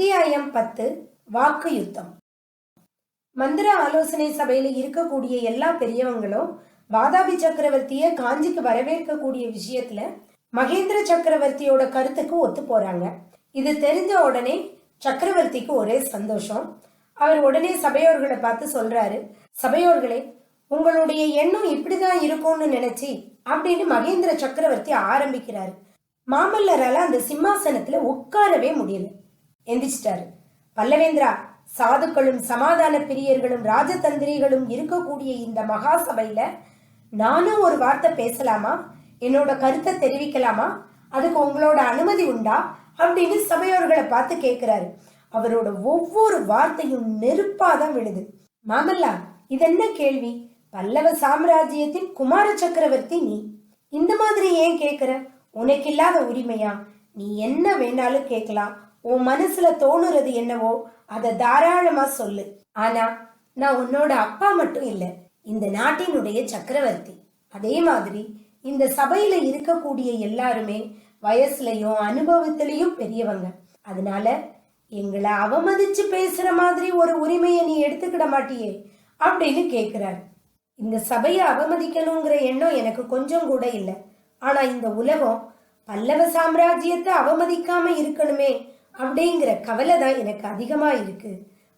அத்தியாயம் பத்து வாக்கு யுத்தம் மந்திர ஆலோசனை சபையில இருக்கக்கூடிய எல்லா பெரியவங்களும் வாதாபி சக்கரவர்த்திய காஞ்சிக்கு வரவேற்கக்கூடிய விஷயத்துல மகேந்திர சக்கரவர்த்தியோட கருத்துக்கு ஒத்து போறாங்க. இது தெரிஞ்ச உடனே சக்கரவர்த்திக்கு ஒரே சந்தோஷம். அவர் உடனே சபையோர்களை பார்த்து சொல்றாரு சபையோர்களே உங்களுடைய எண்ணம் இப்படிதான் இருக்கும்னு நினைச்சி அப்படின்னு மகேந்திர சக்கரவர்த்தி ஆரம்பிக்கிறாரு. மாமல்லரால அந்த சிம்மாசனத்துல உட்காரவே முடியல. எந்திரிச்சிட்டாரு. பல்லவேந்திரா சாதுக்களும் சமாதான பிரியர்களும் ராஜதந்திரிகளும் இருக்கக்கூடிய இந்த மகா சபையில நானும் ஒரு வார்த்தை பேசலாமா? என்னோட கருத்தை தெரிவிக்கலாமா? அதுக்கு உங்களோட அனுமதி உண்டா? அப்படின்னு சபையோர்களை பார்த்து கேட்கிறாரு அவரோட ஒவ்வொரு வார்த்தையும் நெருப்பாதான் விழுது. மாமல்லா இதென்ன கேள்வி? பல்லவ சாம்ராஜ்யத்தின் குமார சக்கரவர்த்தி நீ. இந்த மாதிரி ஏன் கேக்குற? உனக்கு இல்லாத உரிமையா? நீ என்ன வேணாலும் கேட்கலாம் உன் மனசுல தோணுறது என்னவோ அதை தாராளமா சொல்லு. ஆனா நான் உன்னோட அப்பா மட்டும் இல்லை இந்த நாட்டினுடைய சக்கரவர்த்தி. அதே மாதிரி இந்த சபையில இருக்கக்கூடிய எல்லாருமே வயசுலயும் அனுபவத்திலையும் பெரியவங்க. அதனால எங்களை அவமதிச்சு பேசுற மாதிரி ஒரு உரிமையை நீ எடுத்துக்கிட மாட்டியே அப்படின்னு கேக்குறாரு. இந்த சபையை அவமதிக்கணுங்கிற எண்ணம் எனக்கு கொஞ்சம் கூட இல்லை. ஆனா இந்த உலகம் பல்லவ சாம்ராஜ்யத்தை அவமதிக்காம இருக்கணுமே அப்படிங்கிற கவலை தான் எனக்கு அதிகமா இருக்கு.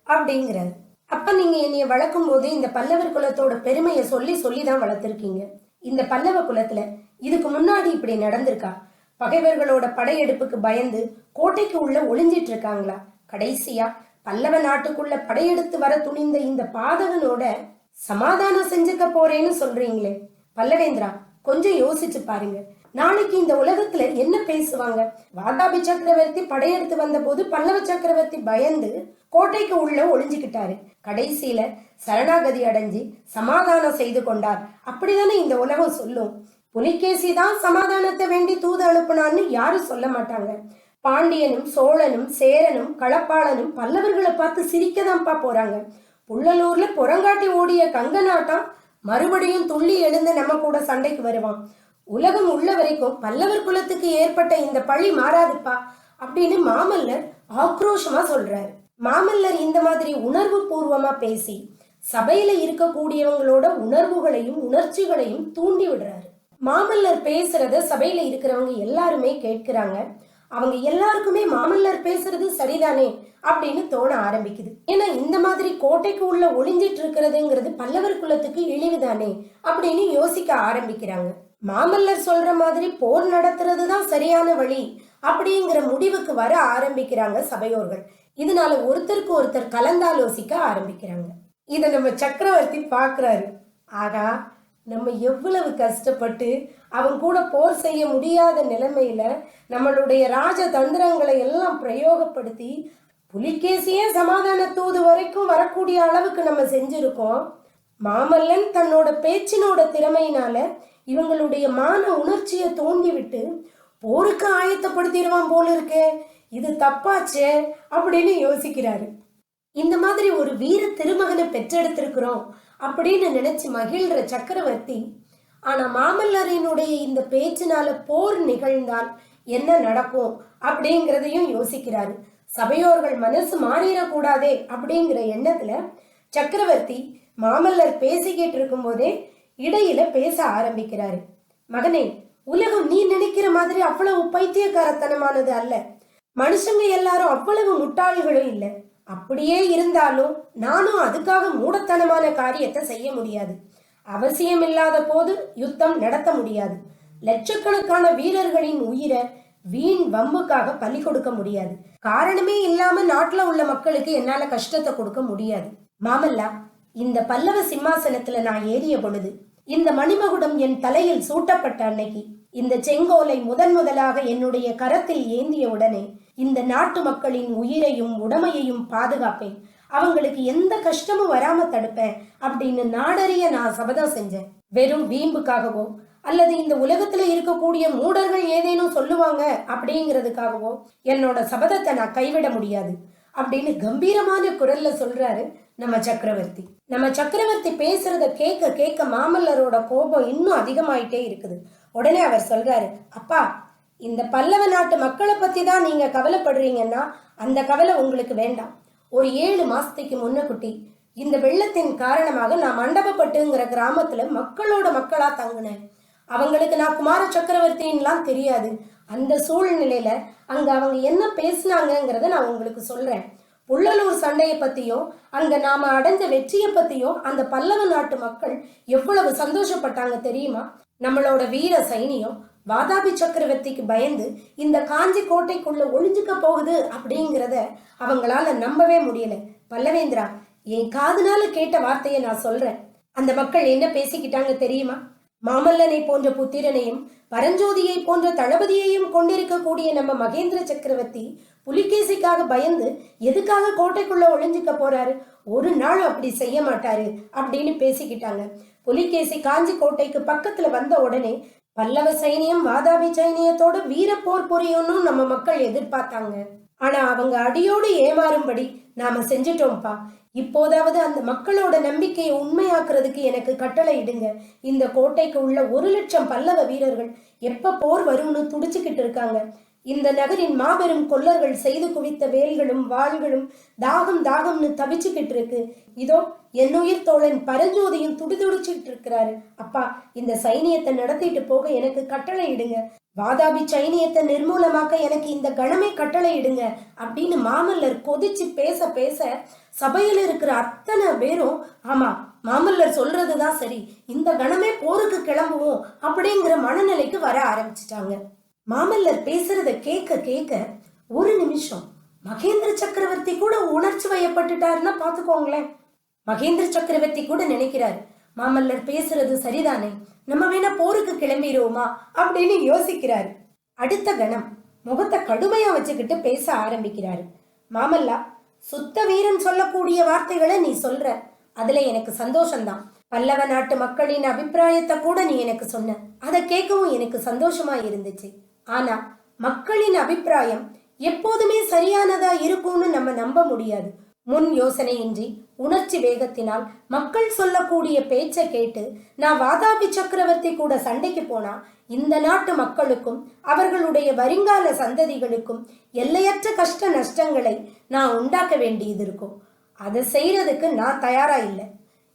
அப்படிங்கிறாரு. அப்ப நீங்க என்னைய வளர்க்கும் போது இந்த பல்லவர் குலத்தோட பெருமையை சொல்லி சொல்லி தான் வளர்த்துருக்கீங்க. இந்த பல்லவ குலத்துல இதுக்கு முன்னாடி இப்படி நடந்திருக்கா? பகைவர்களோட படையெடுப்புக்கு பயந்து கோட்டைக்கு உள்ள ஒளிஞ்சிட்டு இருக்காங்களா கடைசியா பல்லவ நாட்டுக்குள்ள படையெடுத்து வர துணிந்த இந்த பாதகனோட சமாதானம் செஞ்சுக்க போறேன்னு சொல்றீங்களே. பல்லவேந்திரா கொஞ்சம் யோசிச்சு பாருங்க. நாளைக்கு இந்த உலகத்துல என்ன பேசுவாங்க? வாதாபி சக்கரவர்த்தி படையெடுத்து வந்த போது பல்லவ சக்கரவர்த்தி பயந்து கோட்டைக்கு உள்ள ஒளிஞ்சுக்கிட்டாரு. கடைசியில சரணாகதி அடைஞ்சு சமாதானம் செய்து கொண்டார். அப்படிதானே இந்த உலகம் சொல்லும். புலிகேசி தான் சமாதானத்தை வேண்டி தூது அனுப்புனான்னு யாரும் சொல்ல மாட்டாங்க. பாண்டியனும் சோழனும் சேரனும் களப்பாளனும் பல்லவர்களை பார்த்து சிரிக்கதான்ப்பா போறாங்க. புள்ளலூர்ல புறங்காட்டி ஓடிய கங்க நாட்டம் மறுபடியும் துள்ளி எழுந்து நம்ம கூட சண்டைக்கு வருவான். உலகம் உள்ள வரைக்கும் பல்லவர் குலத்துக்கு ஏற்பட்ட இந்த பழி மாறாதுப்பா அப்படின்னு மாமல்லர் ஆக்ரோஷமா சொல்றாரு. மாமல்லர் இந்த மாதிரி உணர்வு பூர்வமா பேசி சபையில இருக்கக்கூடியவங்களோட உணர்வுகளையும் உணர்ச்சிகளையும் தூண்டி விடுறாரு. மாமல்லர் பேசுறத சபையில இருக்கிறவங்க எல்லாருமே கேட்கிறாங்க. அவங்க எல்லாருக்குமே மாமல்லர் பேசுறது சரிதானே அப்படின்னு தோண ஆரம்பிக்குது. ஏன்னா இந்த மாதிரி கோட்டைக்கு உள்ள ஒளிஞ்சிட்டு இருக்கிறதுங்கிறது பல்லவர் குலத்துக்கு இழிவுதானே அப்படின்னு யோசிக்க ஆரம்பிக்கிறாங்க. மாமல்லர் சொல்ற மாதிரி போர் நடத்துறது தான் சரியான வழி அப்படிங்கிற முடிவுக்கு வர ஆரம்பிக்கிறாங்க சபையோர்கள். இதனால ஒருத்தருக்கு ஒருத்தர் கலந்தாலோசிக்க ஆரம்பிக்கிறாங்க. இத நம்ம சக்கரவர்த்தி பாக்குறாரு. ஆகா நம்ம எவ்வளவு கஷ்டப்பட்டு அவன் கூட போர் செய்ய முடியாத நிலைமையில நம்மளுடைய ராஜ தந்திரங்களை எல்லாம் பிரயோகப்படுத்தி புலிகேசியே சமாதான தூது வரைக்கும் வரக்கூடிய அளவுக்கு நம்ம செஞ்சிருக்கோம். மாமல்லன் தன்னோட பேச்சினோட திறமையினால இவங்களுடைய மான உணர்ச்சியை தோண்டிவிட்டு போருக்கு ஆயத்தப்படுத்திடுவான் போல இருக்கே இது தப்பாச்சே அப்படின்னு யோசிக்கிறாரு. இந்த மாதிரி ஒரு வீர திருமகனை பெற்றெடுத்திருக்கிறோம் அப்படின்னு நினைச்சு மகிழ்ற சக்கரவர்த்தி ஆனா மாமல்லரினுடைய இந்த பேச்சினால போர் நிகழ்ந்தால் என்ன நடக்கும்? அப்படிங்கிறதையும் யோசிக்கிறாரு. சபையோர்கள் மனசு மாறிடக்கூடாதே அப்படிங்கிற எண்ணத்துல சக்கரவர்த்தி மாமல்லர் பேசிக்கிட்டு இருக்கும்போதே இடையில பேச ஆரம்பிக்கிறாரு. மகனே உலகம் நீ நினைக்கிற மாதிரி அவ்வளவு பைத்தியக்காரத்தனமானது அல்ல. மனுஷங்க எல்லாரும் அவ்வளவு முட்டாள்களும் இல்லை. அப்படியே இருந்தாலும் நானும் அதுக்காக மூடத்தனமான காரியத்தை செய்ய முடியாது. அவசியம் இல்லாத போது யுத்தம் நடத்த முடியாது. லட்சக்கணக்கான வீரர்களின் உயிரை வீண் வம்புக்காக பலி கொடுக்க முடியாது. காரணமே இல்லாம நாட்டுல உள்ள மக்களுக்கு என்னால கஷ்டத்தை கொடுக்க முடியாது. மாமல்லா இந்த பல்லவ சிம்மாசனத்துல நான் ஏறிய பொழுது இந்த மணிமகுடம் என் தலையில் சூட்டப்பட்ட அன்னைக்கு இந்த செங்கோலை முதன் முதலாக என்னுடைய கரத்தில் ஏந்திய உடனே இந்த நாட்டு மக்களின் உயிரையும் உடமையையும் பாதுகாப்பேன். அவங்களுக்கு எந்த கஷ்டமும் வராம தடுப்பேன் அப்படின்னு நாடறிய நான் சபதம் செஞ்சேன். வெறும் வீம்புக்காகவோ அல்லது இந்த உலகத்துல இருக்கக்கூடிய மூடர்கள் ஏதேனும் சொல்லுவாங்க அப்படிங்கிறதுக்காகவோ என்னோட சபதத்தை நான் கைவிட முடியாது. அப்படின்னு கம்பீரமான குரல்ல சொல்றாரு நம்ம சக்கரவர்த்தி. நம்ம சக்கரவர்த்தி பேசுறத கேட்க கேட்க மாமல்லரோட கோபம் இன்னும் அதிகமாயிட்டே இருக்குது. உடனே அவர் சொல்றாரு அப்பா இந்த பல்லவ நாட்டு மக்களை பத்தி தான் நீங்க கவலைப்படுறீங்கன்னா அந்த கவலை உங்களுக்கு வேண்டாம். ஒரு ஏழு மாசத்துக்கு முன்னக்குட்டி இந்த வெள்ளத்தின் காரணமாக நான் மண்டபப்பட்டுங்கிற கிராமத்துல மக்களோட மக்களா தங்கினேன். அவங்களுக்கு நான் குமார சக்கரவர்த்தின்லாம் தெரியாது. அந்த சூழ்நிலையில அங்க அவங்க என்ன பேசினாங்கிறத நான் உங்களுக்கு சொல்றேன். புள்ளலூர் சண்டையை பத்தியும் அங்க நாம அடைஞ்ச வெற்றியை பத்தியும் அந்த பல்லவ நாட்டு மக்கள் எவ்வளவு சந்தோஷப்பட்டாங்க தெரியுமா? நம்மளோட வீர சைனியம் வாதாபி சக்கரவர்த்திக்கு பயந்து இந்த காஞ்சி கோட்டைக்குள்ள ஒளிஞ்சுக்க போகுது அப்படிங்கிறத அவங்களால நம்பவே முடியல. பல்லவேந்திரா என் காதுனால கேட்ட வார்த்தையை நான் சொல்றேன். அந்த மக்கள் என்ன பேசிக்கிட்டாங்க தெரியுமா? மாமல்லனை போன்ற புத்திரனையும் பரஞ்சோதியை போன்ற தளபதியையும் கொண்டிருக்கக்கூடிய நம்ம மகேந்திர சக்கரவர்த்தி புலிகேசிக்காக பயந்து எதுக்காக கோட்டைக்குள்ள ஒளிஞ்சுக்க போறாரு? ஒரு நாள் அப்படி செய்ய மாட்டாரு அப்படின்னு பேசிக்கிட்டாங்க. புலிகேசி காஞ்சி கோட்டைக்கு பக்கத்துல வந்த உடனே பல்லவ சைனியம் வாதாபி சைனியத்தோட வீர போர் புரியணும்னு நம்ம மக்கள் எதிர்பார்த்தாங்க. ஆனா அவங்க அடியோடு ஏமாறும்படி நாம செஞ்சிட்டோம்ப்பா. இப்போதாவது அந்த மக்களோட நம்பிக்கையை உண்மையாக்குறதுக்கு எனக்கு கட்டளை இடுங்க. இந்த கோட்டைக்கு உள்ள ஒரு லட்சம் பல்லவ வீரர்கள் எப்ப போர் வரும்னு துடிச்சுக்கிட்டு இருக்காங்க. இந்த நகரின் மாபெரும் கொல்லர்கள் செய்து குவித்த வேல்களும் வாள்களும் தாகம் தாகம்னு தவிச்சுக்கிட்டு இருக்கு இதோ என்னுயிர் தோழன் பரஞ்சோதியும் துடிதுடிச்சுட்டு இருக்கிறாரு அப்பா இந்த சைனியத்தை நடத்திட்டு போக எனக்கு கட்டளை இடுங்க. வாதாபி சைனியத்தை நிர்மூலமாக்க எனக்கு இந்த கணமே கட்டளை இடுங்க அப்படின்னு மாமல்லர் கொதிச்சு பேச பேச சபையில இருக்கிற அத்தனை பேரும் ஆமா மாமல்லர் சொல்றதுதான் சரி இந்த கணமே போருக்கு கிளம்புவோம் அப்படிங்கிற மனநிலைக்கு வர ஆரம்பிச்சிட்டாங்க. மாமல்லர் பேசுறத கேட்க கேட்க ஒரு நிமிஷம் மகேந்திர சக்கரவர்த்தி கூட உணர்ச்சி வயப்பட்டுட்டாருன்னா பாத்துக்கோங்களேன் மகேந்திர சக்கரவர்த்தி கூட நினைக்கிறார் மாமல்லர் பேசுறது சரிதானே? நம்ம வேணா போருக்கு கிளம்பிடுவோமா? அப்படின்னு யோசிக்கிறார். அடுத்த கணம் முகத்தை கடுமையா வச்சுக்கிட்டு பேச ஆரம்பிக்கிறாரு. மாமல்லா சுத்த வீரன் சொல்லக்கூடிய வார்த்தைகளை நீ சொல்ற. அதுல எனக்கு சந்தோஷம்தான். பல்லவ நாட்டு மக்களின் அபிப்பிராயத்தை கூட நீ எனக்கு சொன்ன. அதை கேட்கவும் எனக்கு சந்தோஷமா இருந்துச்சு. ஆனா மக்களின் அபிப்பிராயம் எப்போதுமே சரியானதா இருக்கும்னு நம்ம நம்ப முடியாது. முன் யோசனையின்றி உணர்ச்சி வேகத்தினால் மக்கள் சொல்லக்கூடிய பேச்சை கேட்டு நான் வாதாபி சக்கரவர்த்தி கூட சண்டைக்கு போனா இந்த நாட்டு மக்களுக்கும் அவர்களுடைய வருங்கால சந்ததிகளுக்கும் எல்லையற்ற கஷ்ட நஷ்டங்களை நான் உண்டாக்க வேண்டியது இருக்கும். அதை செய்யறதுக்கு நான் தயாரா இல்லை.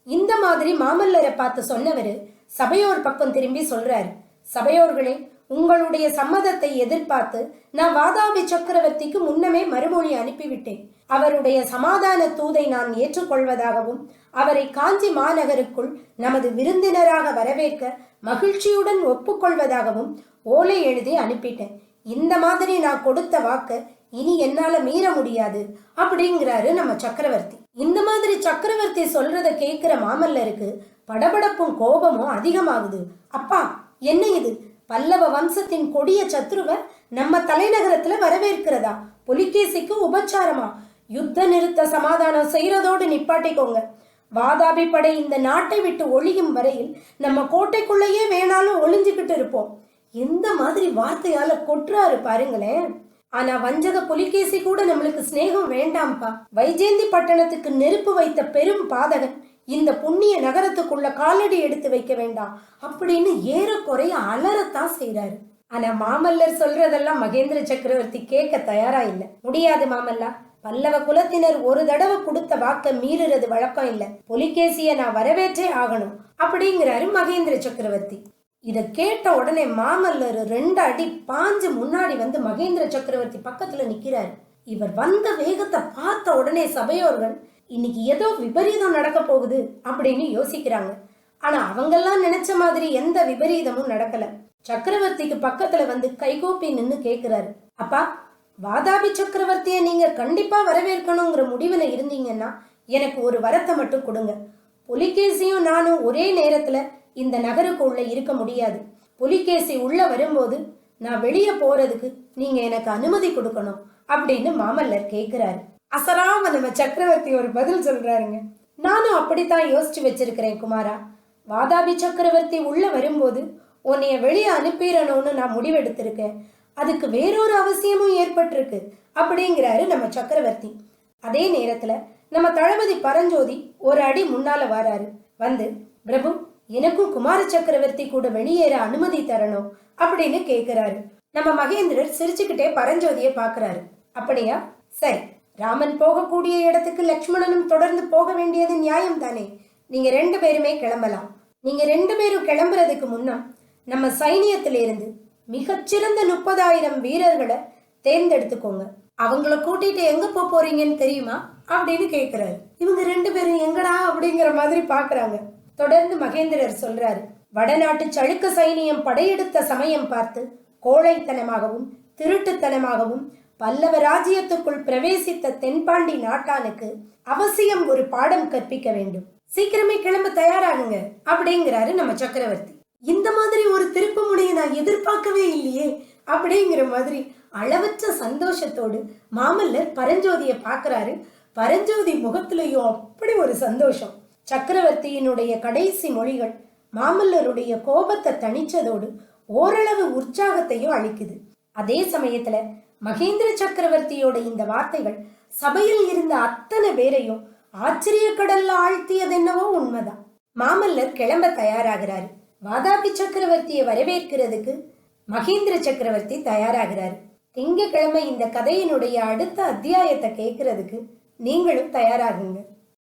இந்த மாதிரி மாமல்லரை பார்த்து சொன்னவரு சபையோர் பக்கம் திரும்பி சொல்றாரு. சபையோர்களே உங்களுடைய சம்மதத்தை எதிர்பார்த்து நான் வாதாபி சக்கரவர்த்திக்கு முன்னமே மறுமொழி அனுப்பிவிட்டேன். அவருடைய சமாதான தூதை நான் ஏற்றுக்கொள்வதாகவும் அவரை காஞ்சி மாநகருக்குள் நமது விருந்தினராக வரவேற்க மகிழ்ச்சியுடன் ஒப்புக்கொள்வதாகவும் ஓலை எழுதி அனுப்பிட்டேன். இந்த மாதிரி நான் கொடுத்த வாக்கு இனி என்னால மீற முடியாது அப்படிங்கிறாரு நம்ம சக்கரவர்த்தி. இந்த மாதிரி சக்கரவர்த்தி சொல்றத கேட்கிற மாமல்லருக்கு படபடப்பும் கோபமும் அதிகமாகுது. அப்பா என்ன இது? பல்லவ வம்சத்தின் கொடிய சத்ருவர் நம்ம தலைநகரத்துல வரவேற்கிறதா? புலிகேசிக்கு உபச்சாரமா? யுத்த நிறுத்த சமாதானம் செய்யறதோடு நிப்பாட்டிக்கோங்க. வாதாபி படை இந்த நாட்டை விட்டு ஒழியும் வரையில் நம்ம கோட்டைக்குள்ளேயே வேணாலும் ஒளிஞ்சுக்கிட்டு இருப்போம். எந்த மாதிரி வார்த்தையால கொட்டுறாரு பாருங்களேன். ஆனா வஞ்சக புலிகேசி கூட நம்மளுக்கு சிநேகம் வேண்டாம்ப்பா. வைஜேந்தி பட்டணத்துக்கு நெருப்பு வைத்த பெரும் பாதகன் இந்த புண்ணிய நகரத்துக்குள்ள காலடி எடுத்து வைக்க வேண்டாம் அப்படின்னு ஏறக்குறைய அலறத்தான் செய்றாரு. ஆனா மாமல்லர் சொல்றதெல்லாம் மகேந்திர சக்கரவர்த்தி கேட்க தயாரா இல்ல. முடியாது மாமல்லா. பல்லவ குலத்தினர் ஒரு தடவை கொடுத்த வாக்க மீறுறது வழக்கம் இல்ல. புலிகேசிய நான் வரவேற்றே ஆகணும் அப்படிங்கிறாரு மகேந்திர சக்கரவர்த்தி. இத கேட்ட உடனே மாமல்லர் ரெண்டு அடி பாஞ்சு முன்னாடி வந்து மகேந்திர சக்கரவர்த்தி பக்கத்துல நிக்கிறாரு. இவர் வந்த வேகத்தை பார்த்த உடனே சபையோர்கள் இன்னைக்கு ஏதோ விபரீதம் நடக்க போகுது அப்படின்னு யோசிக்கிறாங்க. ஆனா அவங்கெல்லாம் நினைச்ச மாதிரி எந்த விபரீதமும் நடக்கல. சக்கரவர்த்திக்கு பக்கத்துல வந்து கைகூப்பி நின்னு கேக்குறாரு. அப்பா வாதாபி சக்கரவர்த்தியை நீங்க கண்டிப்பா வரவேற்கணுங்கிற முடிவுல இருந்தீங்கன்னா எனக்கு ஒரு வரத்தை மட்டும் கொடுங்க. புலிகேசியும் நானும் ஒரே நேரத்துல இந்த நகருக்குள்ள இருக்க முடியாது. புலிகேசி உள்ள வரும்போது நான் வெளியே போறதுக்கு நீங்க எனக்கு அனுமதி கொடுக்கணும் அப்படின்னு மாமல்லர் கேக்குறாரு. அசராம நம்ம சக்கரவர்த்தி ஒரு பதில் சொல்றாருங்க. நானும் அப்படித்தான் யோசிச்சு வச்சிருக்கிறேன் குமாரா. வாதாபி சக்கரவர்த்தி உள்ள வரும்போது உன்னைய வெளியே அனுப்பிடணும்னு நான் முடிவெடுத்திருக்கேன். அதுக்கு வேறொரு அவசியமும் ஏற்பட்டிருக்கு அப்படிங்கிறாரு நம்ம சக்கரவர்த்தி. அதே நேரத்துல நம்ம தளபதி பரஞ்சோதி ஒரு அடி முன்னால வராரு. வந்து பிரபு எனக்கும் குமார சக்கரவர்த்தி கூட வெளியேற அனுமதி தரணும் அப்படின்னு கேக்குறாரு. நம்ம மகேந்திரர் சிரிச்சுக்கிட்டே பரஞ்சோதியை பாக்குறாரு. அப்படியா? சரி ராமன் போகக்கூடிய இடத்துக்கு லக்ஷ்மணனும் தொடர்ந்து போக வேண்டியது நியாயம் தானே நீங்க ரெண்டு பேருமே கிளம்பலாம். நீங்க ரெண்டு பேரும் கிளம்புறதுக்கு முன்னா நம்ம சைனியத்திலிருந்து மிகச்சிறந்த முப்பதாயிரம் வீரர்களை தேர்ந்தெடுத்துக்கோங்க. அவங்கள கூட்டிட்டு எங்க போக போறீங்கன்னு தெரியுமா? அப்படின்னு கேக்குறாரு. இவங்க ரெண்டு பேரும் எங்கடா அப்படிங்கிற மாதிரி பாக்குறாங்க. தொடர்ந்து மகேந்திரர் சொல்றாரு வடநாட்டு சழுக்க சைனியம் படையெடுத்த சமயம் பார்த்து கோழைத்தனமாகவும் திருட்டுத்தனமாகவும் பல்லவ ராஜ்யத்துக்குள் பிரவேசித்த தென்பாண்டி நாட்டானுக்கு அவசியம் ஒரு பாடம் கற்பிக்க வேண்டும். சீக்கிரமே கிளம்ப தயாராகுங்க அப்படிங்கிறாரு நம்ம சக்கரவர்த்தி. இந்த மாதிரி ஒரு திருப்பு முனையை நான் எதிர்பார்க்கவே இல்லையே அப்படிங்கிற மாதிரி அளவற்ற சந்தோஷத்தோடு மாமல்லர் பரஞ்சோதியை பார்க்கறாரு. பரஞ்சோதி முகத்திலையும் அப்படி ஒரு சந்தோஷம். சக்கரவர்த்தியினுடைய கடைசி மொழிகள் மாமல்லருடைய கோபத்தை தணிச்சதோடு ஓரளவு உற்சாகத்தையும் அளிக்குது. அதே சமயத்துல மகேந்திர சக்கரவர்த்தியோட இந்த வார்த்தைகள் சபையில் இருந்த அத்தனை பேரையும் ஆச்சரிய கடல்ல ஆழ்த்தியதென்னவோ உண்மைதான். மாமல்லர் கிளம்ப தயாராகிறாரு. வாதாபி சக்கரவர்த்தியை வரவேற்கிறதுக்கு மகேந்திர சக்கரவர்த்தி தயாராகிறாரு. திங்கக்கிழமை இந்த கதையினுடைய அடுத்த அத்தியாயத்தை கேட்கறதுக்கு நீங்களும் தயாராகுங்க.